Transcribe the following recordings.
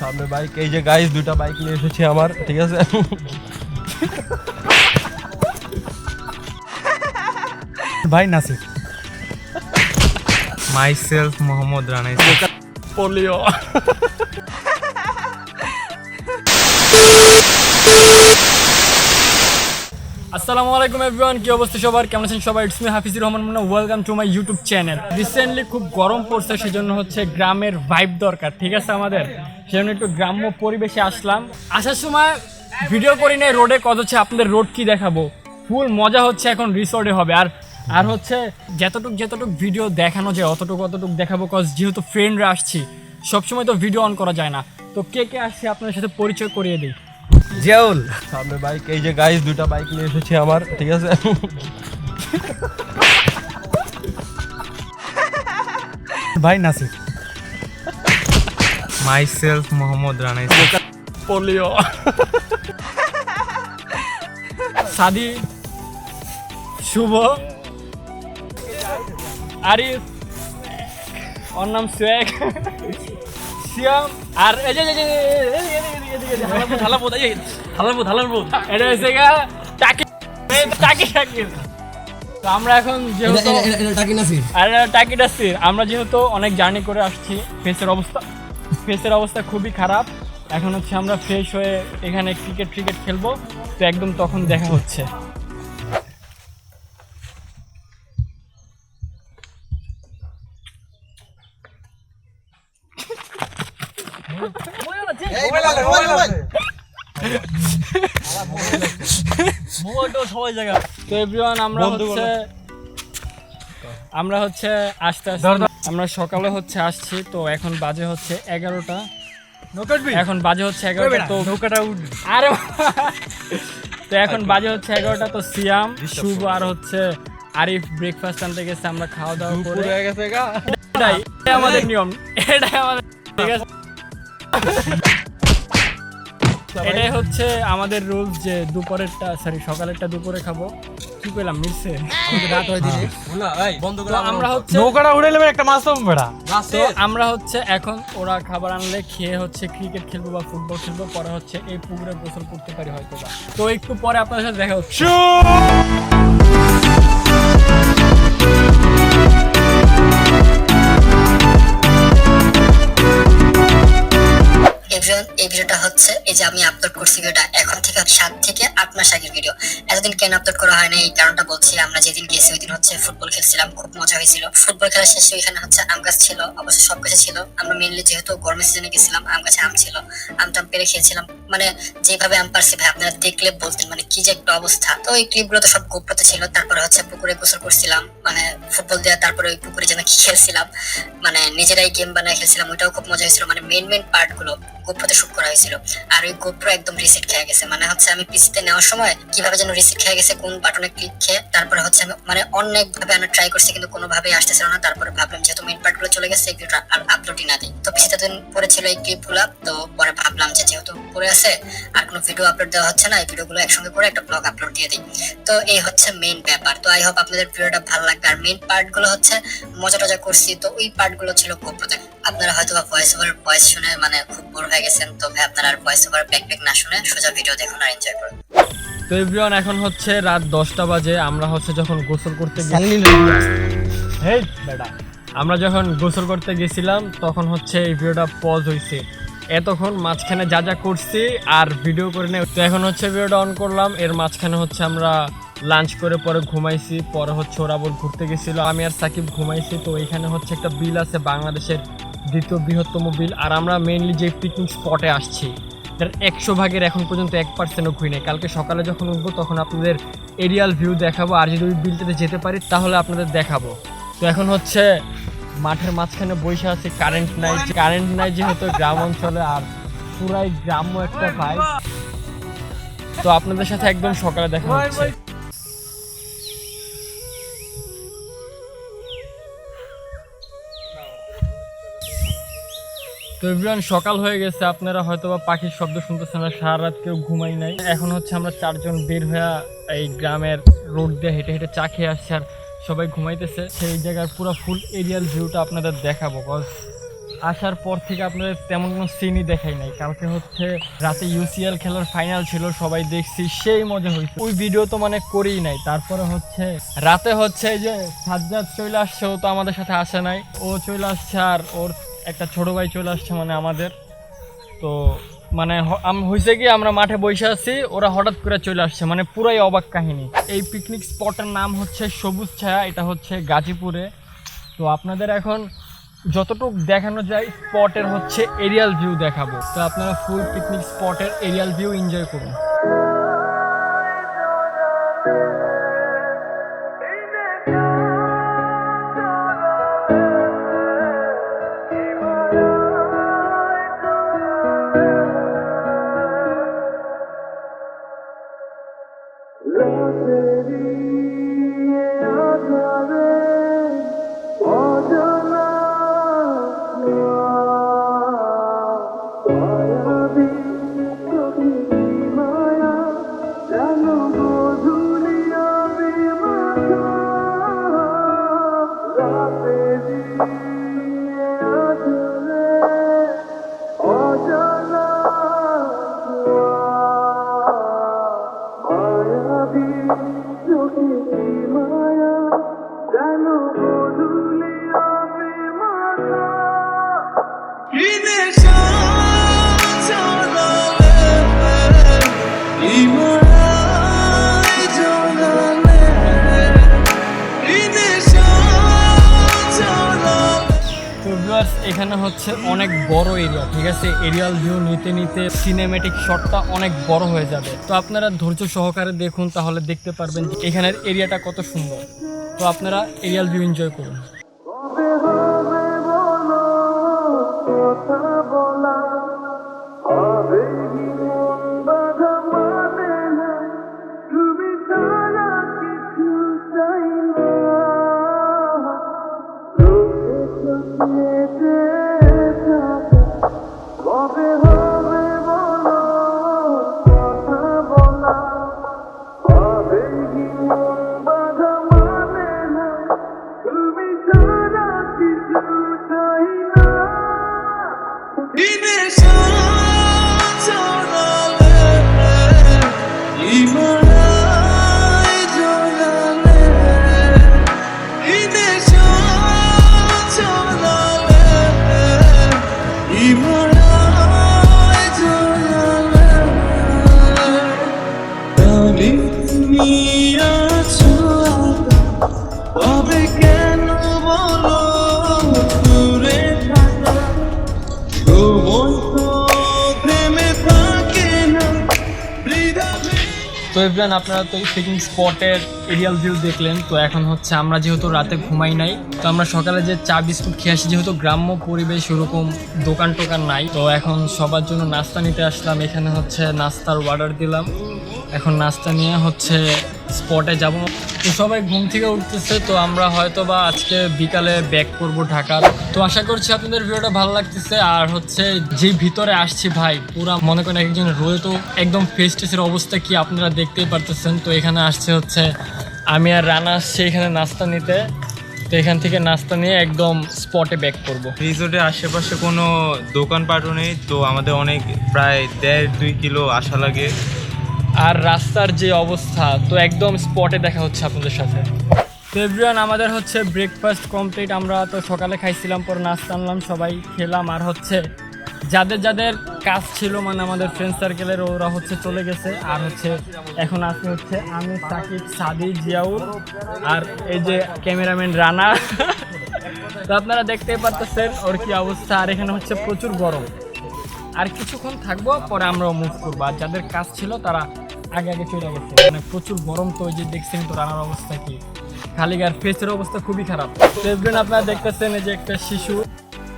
সামনে বাইক এই যে গাইস দুটা বাইক নিয়ে এসেছি আমার ঠিক আছে? ভাই নাসির। মাই সেলফ মোহাম্মদ রানাই পোলিও। আসসালামু আলাইকুম এভরিওয়ান কি অবস্থা সবার? কেমন আছেন সবাই? It's me Hafizur Rahman Munna welcome to my YouTube channel recently খুব গরম পড়ছে, সেজন্য হচ্ছে গ্রামের ভাইব দরকার, ঠিক আছে আমাদের? সেজন্য একটু গ্রাম্য পরিবেশে আসলাম। আসার সময় ভিডিও করি নাই রোডে কত হচ্ছে আপনাদের রোড কি দেখাবো? ফুল মজা হচ্ছে এখন রিসোর্টে হবে। আর আর হচ্ছে যতটুক যতটুক ভিডিও দেখানো যায়, অতটুকু, অতটুক দেখাবো কজ যেহেতু ফ্রেন্ডরা আসছি, সবসময় তো ভিডিও অন করা যায় না। তো কে কে আসছে আপনাদের সাথে পরিচয় করিয়ে দিই? জিয়াউল। সামনে বাইক এই যে গাইস দুটা বাইক নিয়ে এসেছি আমার ঠিক আছে? ভাই নাসির। মাই সেলফ মোহাম্মদ রানাই পোলিও। সাদি শুভ আরিফ ওর নাম সোয়েক সিয়াম আর এই যে- যে- হালারপুর, হালারপুর। এটা হচ্ছে গা টাকি টাকি টাকি। তো আমরা এখন যেহেতু আর টাকি ডাস্তির আমরা যেহেতু অনেক জার্নি করে আসছি ফেসের অবস্থা ফেসের অবস্থা খুবই খারাপ। এখন হচ্ছে আমরা ফ্রেশ হয়ে এখানে ক্রিকেট ক্রিকেট খেলব। তো একদম তখন দেখা হচ্ছে। তো এভরিওয়ান আমরা হচ্ছে আমরা হচ্ছে আসতে আসতে আমরা সকালে হচ্ছে আসছি তো এখন বাজে হচ্ছে এগারোটা। এখন বাজে হচ্ছে এগারোটা তো আরে তো এখন বাজে হচ্ছে এগারোটা তো সিয়াম শুভ আর হচ্ছে আরিফ ব্রেকফাস্ট আনতে গেছে আমরা খাওয়া দাওয়া করে এটাই আমাদের নিয়ম। এটাই আমাদের ঠিক আছে। এটাই হচ্ছে আমাদের রুল যে দুপুরেরটা সরি সকালেরটা দুপুরে খাব। কি কইলাম মিলছে রাত হয় বন্ধ করে আমরা হচ্ছে নৌকাটা উড়ে নেবে একটা মাছ তো বেড়া তো আমরা হচ্ছে এখন ওরা খাবার আনলে খেয়ে হচ্ছে ক্রিকেট খেলব বা ফুটবল খেলব পরে হচ্ছে এই পুকুরে গোসল করতে পারি হয়তো বা। তো একটু পরে আপনাদের সাথে দেখা হচ্ছে। যে আমি আপলোড করছি ভিডিওটা এখন থেকে সাত থেকে আগের ভিডিও এতদিন কেন আপলোড করা হয় না এই কারণটা বলছি, আমরা যেদিন গেছি ওই দিন হচ্ছে ফুটবল খেলছিলাম, খুব মজা হয়েছিল। ফুটবল খেলার শেষে ওইখানে হচ্ছে আম গাছ ছিল, অবশ্য সব কিছু ছিল। আমরা মেনলি যেহেতু গরমের সিজনে গেছিলাম, আম গাছে আম ছিল, আম টাম পেরে খেয়েছিলাম। মানে যেভাবে আম পারছি ভাই, আপনারা দেখলে বলতেন মানে কি যে একটা অবস্থা। তো এই ক্লিপগুলো তো সব গোপ্রতে ছিল, তারপরে হচ্ছে পুকুরে গোসল করছিলাম মানে ফুটবল দেওয়া তারপরে ওই পুকুরে যেন খেলছিলাম। মানে নিজেরাই গেম বানায় খেলছিলাম, ওইটাও খুব মজা হয়েছিল। মানে মেন মেন পার্টগুলো গোপ্রোতে শুট করা হয়েছিল। আর ওই গোপ্রো একদম রিসেট খেয়ে গেছে। মানে হচ্ছে আমি পিসিতে নেওয়ার সময় কীভাবে যেন রিসেট খেয়ে গেছে, কোন বাটনে ক্লিক খেয়ে তারপরে হচ্ছে আমি মানে অনেক ভাবে আমি ট্রাই করছি কিন্তু কোনোভাবেই আসতেছিল না। তারপরে ভাবলাম যেহেতু মেন পার্টগুলো চলে গেছে আর আপলোডই না দিই। তো পিসিতে দিন পরে ছিল এই ক্লিপগুলা, তো পরে ভাবলাম যে যেহেতু পরে আছে, আর কোনো ভিডিও আপলোড দেওয়া হচ্ছে না, এই ভিডিও গুলো একসঙ্গে করে একটা ব্লগ আপলোড দিয়ে দিই। তো এই হচ্ছে মেইন ব্যাপার। তো আই হোপ আপনাদের ভিডিওটা ভালো লাগবে। আর মেইন পার্টগুলো হচ্ছে মজা টজা করছি। তো ওই পার্টগুলো ছিল গোপ্রোতে আপনারা হয়তো বা ভয়েস ওভার ভয়েস শুনে মানে খুব বোর হয়ে গেছেন। তবে আপনারা আর ভয়েস ওভার ব্যাক ব্যাক না শুনে সোজা ভিডিও দেখুন আর এনজয় করুন। তো এভরিওয়ান এখন হচ্ছে রাত দশটা বাজে। আমরা হচ্ছে যখন গোসল করতে হেই বেটা। আমরা যখন গোসল করতে গেছিলাম তখন হচ্ছে এই ভিডিওটা পজ হয়েছে এতক্ষণ মাঝখানে যা যা করছি আর ভিডিও করে নেই। তো এখন হচ্ছে ভিডিওটা অন করলাম। এর মাঝখানে হচ্ছে আমরা লাঞ্চ করে পরে ঘুমাইছি। পরে হচ্ছে ওরা আবার ঘুরতে গেছিল। আমি আর সাকিব ঘুমাইছি। তো এখানে হচ্ছে একটা বিল আছে বাংলাদেশের দ্বিতীয় বৃহত্তম বিল আর আমরা মেইনলি যে পিকনিক স্পটে আসছি। এটার একশো ভাগের এখন পর্যন্ত এক পার্সেন্টও ঘুরি নেই। কালকে সকালে যখন উঠবো, তখন আপনাদের এরিয়াল ভিউ দেখাবো, আর যদি ওই বিলটাতে যেতে পারি, তাহলে আপনাদের দেখাবো। তো এখন হচ্ছে মাঠের মাঝখানে বসে আছে কারেন্ট নাই কারেন্ট নাই যেহেতু গ্রাম অঞ্চলে, আর পুরাই গ্রাম্য একটা ভাই তো আপনাদের সাথে একদম সকালে দেখা হচ্ছে। এভরিওয়ান সকাল হয়ে গেছে। আপনারা হয়তো বা পাখির শব্দ শুনতেছেন না সারা রাত কেউ ঘুমাই নাই। এখন হচ্ছে আমরা চারজন বের হয়ে এই গ্রামের রোড দিয়ে হেঁটে হেঁটে চা খেয়ে আসছি আর সবাই ঘুমাইতেছে। সেই জায়গার পুরো ফুল এরিয়াল ভিউটা আপনাদের দেখাবো কজ আসার পর থেকে আপনাদের তেমন কোনো সিনই দেখাই নাই। কালকে হচ্ছে রাতে ইউসিএল খেলার ফাইনাল ছিল, সবাই দেখছি, সেই মজা হয়েছে ওই ভিডিও তো মানে করেই নাই। তারপরে হচ্ছে রাতে হচ্ছে যে সাজ্জাদ চলে আসছে, ও তো আমাদের সাথে আসে নাই। ও চলে আসছে আর ওর একটা ছোট ভাই চলে আসছে মানে আমাদের। তো মানে হয়েছে কি আমরা মাঠে বসে আছি, ওরা হঠাৎ করে চলে আসছে। মানে পুরাই অবাক কাহিনী। এই পিকনিক স্পটের নাম হচ্ছে সবুজ ছায়া, এটা হচ্ছে গাজীপুরে। তো আপনাদের এখন যতটুক দেখানো যায়, স্পটের হচ্ছে এরিয়াল ভিউ দেখাবো। তো আপনারা ফুল পিকনিক স্পটের এরিয়াল ভিউ এনজয় করুন। এখানে হচ্ছে অনেক বড় এরিয়া ঠিক আছে? এরিয়াল ভিউ নিতে নিতে সিনেমেটিক শটটা অনেক বড় হয়ে যাবে। তো আপনারা ধৈর্য সহকারে দেখুন, তাহলে দেখতে পারবেন যে এখানের এরিয়াটা কত সুন্দর। তো আপনারা এরিয়াল ভিউ এনজয় করুন। তো এভরান আপনারা তো ট্রেকিং স্পটের এরিয়াল ভিউ দেখলেন। তো এখন হচ্ছে আমরা যেহেতু রাতে ঘুমাই নাই, তো আমরা সকালে যে চা, বিস্কুট খেয়ে আসি, যেহেতু গ্রাম্য পরিবেশ ওরকম দোকান টোকান নাই, তো এখন সবার জন্য নাস্তা নিতে আসলাম। এখানে হচ্ছে নাস্তার অর্ডার দিলাম। এখন নাস্তা নিয়ে হচ্ছে স্পটে যাব। তো সবাই ঘুম থেকে উঠতেছে, তো আমরা হয়তো বা আজকে বিকালে ব্যাক করব ঢাকার। তো আশা করছি আপনাদের ভিডিওটা ভালো লাগতেছে। আর হচ্ছে যে ভিতরে আসছি ভাই, পুরা মনে করেন একজন রোয়ে তো একদম ফেস টেসের অবস্থা কি আপনারা দেখতেই পারতেছেন? তো এখানে আসছে হচ্ছে আমি আর রানা আসছি এখানে নাস্তা নিতে। তো এখান থেকে নাস্তা নিয়ে একদম স্পটে ব্যাক করব। রিসোর্টের আশেপাশে কোনো দোকানপাটও নেই, তো আমাদের অনেক প্রায় দেড় দুই কিলো আসা লাগে। আর রাস্তার যে অবস্থা, তো একদম স্পটে দেখা হচ্ছে আপনাদের সাথে। এভরিওয়ান আমাদের হচ্ছে ব্রেকফাস্ট কমপ্লিট আমরা তো সকালে খাইছিলাম, পর নাস্তা আনলাম, সবাই খেলাম। আর হচ্ছে যাদের যাদের কাজ ছিল মানে আমাদের ফ্রেন্ড সার্কেলের ওরা হচ্ছে চলে গেছে। আর হচ্ছে এখন আছে হচ্ছে আমি, সাকিব সাদি জিয়াউর আর এই যে ক্যামেরাম্যান রানা। তো আপনারা দেখতেই পারতেছেন ওর কি অবস্থা। আর এখানে হচ্ছে প্রচুর গরম। আর কিছুক্ষণ থাকব, পরে আমরাও মুভ করব। আর যাদের কাজ ছিল, তারা আগে আগে চলে গেছে। মানে প্রচুর গরম তো ওই যে দেখছেন তো রানার অবস্থা কি। খালি আর ফেসের অবস্থা খুবই খারাপ। এভরিন আপনারা দেখতেছেন এই যে একটা শিশু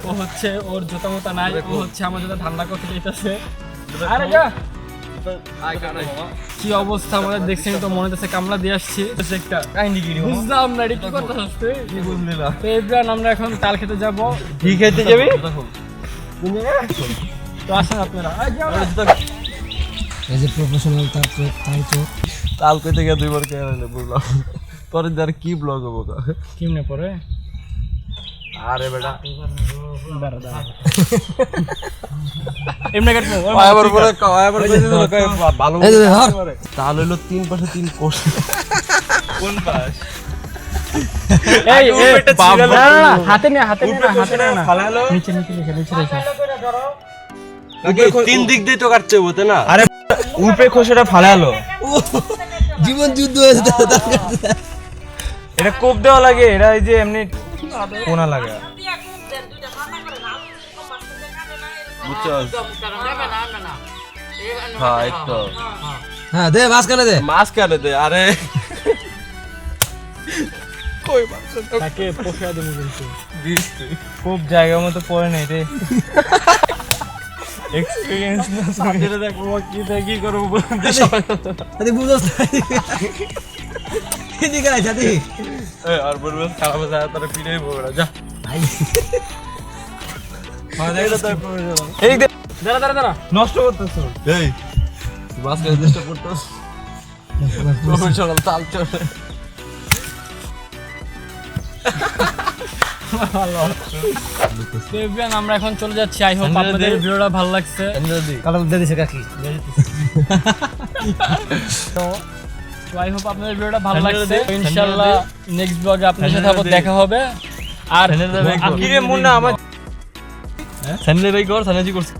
ও হচ্ছে ওর জুতা মোতা নাই ও হচ্ছে আমার জুতা ঠান্ডা করতে যেতেছে আরে যা! কি অবস্থা আমাদের দেখছেন তো মনে হচ্ছে কামলা দিয়ে আসছি। একটা কাহিনী কি বুঝলাম না কি করতে হচ্ছে কি বুঝলি না? তো আমরা এখন তাল খেতে যাব। কি খেতে যাবি? তো আসেন আপনারা। এই। যে প্রফেশনাল তার তার তাল কইতে গিয়ে দুইবার কে হইলে বুঝলাম। তোর আর কি ব্লগ হব কা? কেমনে পরে? আরে বেটা। এমনি আবার আবার দিল ভালো হলো তিন পাশে তিন কোষ। কোন পাশ? এই এই না, হাতে নে হাতে নে না হাতে না। ফালালো। নিচে নিচে নিচে তিন দিক দিয়ে তো কাটছে বলতে না? আরে উপরে খোসাটা ফালালো। জীবন যুদ্ধ হয়েছে এটা কোপ দেওয়া লাগে এটা এই যে এমনি কোনা লাগে। হ্যাঁ হ্যাঁ দে দে। মাছ কেন দে আরে। তাকে পোষা দেবো কিন্তু। খুব জায়গা মতো পড়ে নেই রে। এক্সপিরিয়েন্স না যেটা দেখো কি কি করব আরে বুঝছ এদিকে আয় সাথী আর বলব খারাপ আছে তারা পিড়ে বড়া যা। ভাই। এই দে দাঁড়া দাঁড়া দাঁড়া। নষ্ট করতেছো। এই চেষ্টা করতো প্রফেশনাল তাল চলে। তো এভরিওয়ান আমরা এখন চলে যাচ্ছি। আই হোপ আপনাদের ভিডিওটা ভালো লাগছে। দিছে কাকি তো আই হোপ আপনাদের ভিডিওটা ভালো লাগছে। ইনশাআল্লাহ নেক্সট ব্লগে আপনাদের সাথে আবার দেখা হবে। আর সঞ্জয় দে, আপনি রে মুন্না আমার সানলে ভাই কর সানাজি করছে।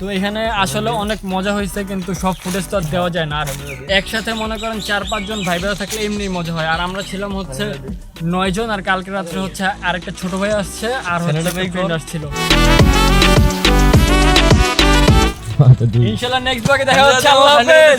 তো এখানে আসলে অনেক মজা হয়েছে কিন্তু সব ফুটেজ তো আর দেওয়া যায় না। আর একসাথে মনে করেন চার পাঁচজন ভাই ভাই থাকলে এমনি মজা হয়। আর আমরা ছিলাম হচ্ছে নয় জন আর কালকে রাত্রে হচ্ছে আরেকটা ছোট ভাই আসছে আর হচ্ছে ফ্রেন্ড আসছিল। ইনশাল্লাহ নেক্সট ব্লগে দেখা হচ্ছে আল্লাহ হাফেজ।